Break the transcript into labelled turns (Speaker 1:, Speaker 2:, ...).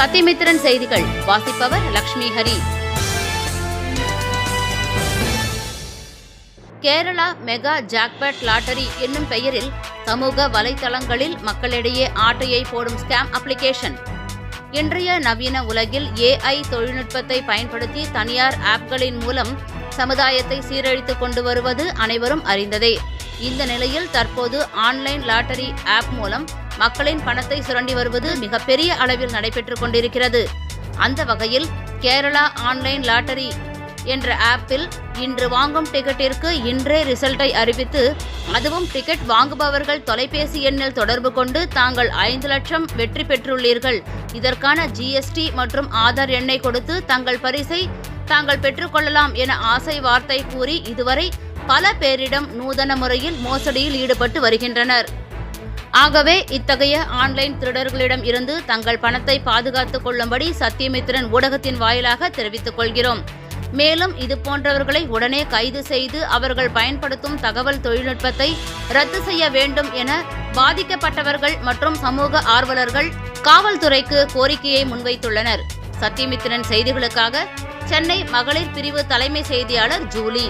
Speaker 1: சத்தியமித்திரன் செய்திகள். வாசிப்பவர் Lakshmi Hari. Kerala mega jackpot lottery என்னும் பெயரில் சமூக வலைதளங்களில் மக்களிடையே ஆட்டையை போடும் ஸ்கேம் அப்ளிகேஷன். இன்றைய நவீன உலகில் ஏஐ தொழில்நுட்பத்தை பயன்படுத்தி தனியார் ஆப்களின் மூலம் சமுதாயத்தை சீரழித்துக் கொண்டு வருவது அனைவரும் அறிந்ததே. இந்த நிலையில் தற்போது ஆன்லைன் லாட்டரி ஆப் மூலம் மக்களின் பணத்தை சுரண்டி வருவது மிகப்பெரிய அளவில் நடைபெற்றுக் கொண்டிருக்கிறது. அந்த வகையில் கேரளா ஆன்லைன் லாட்டரி என்ற ஆப்பில் இன்று வாங்கும் டிக்கெட்டிற்கு இன்றே ரிசல்ட்டை அறிவித்து அதுவும் டிக்கெட் வாங்குபவர்கள் தொலைபேசி எண்ணில் தொடர்பு கொண்டு தாங்கள் ஐந்து லட்சம் வெற்றி பெற்றுள்ளீர்கள். இதற்கான ஜிஎஸ்டி மற்றும் ஆதார் எண்ணை கொடுத்து தங்கள் பரிசை தாங்கள் பெற்றுக்கொள்ளலாம் என ஆசை வார்த்தை கூறி இதுவரை பல பேரிடம் நூதன முறையில் மோசடியில் ஈடுபட்டு வருகின்றனர். ஆகவே இத்தகைய ஆன்லைன் திருடர்களிடம் இருந்து தங்கள் பணத்தை பாதுகாத்துக் கொள்ளும்படி சத்தியமித்திரன் ஊடகத்தின் வாயிலாக தெரிவித்துக் கொள்கிறோம். மேலும் இது போன்றவர்களை உடனே கைது செய்து அவர்கள் பயன்படுத்தும் தகவல் தொழில்நுட்பத்தை ரத்து செய்ய வேண்டும் என பாதிக்கப்பட்டவர்கள் மற்றும் சமூக ஆர்வலர்கள் காவல்துறைக்கு கோரிக்கையை முன்வைத்துள்ளனர். சத்தியமித்திரன் செய்திகளுக்காக சென்னை மகளிர் பிரிவு தலைமை செய்தியாளர் ஜூலி.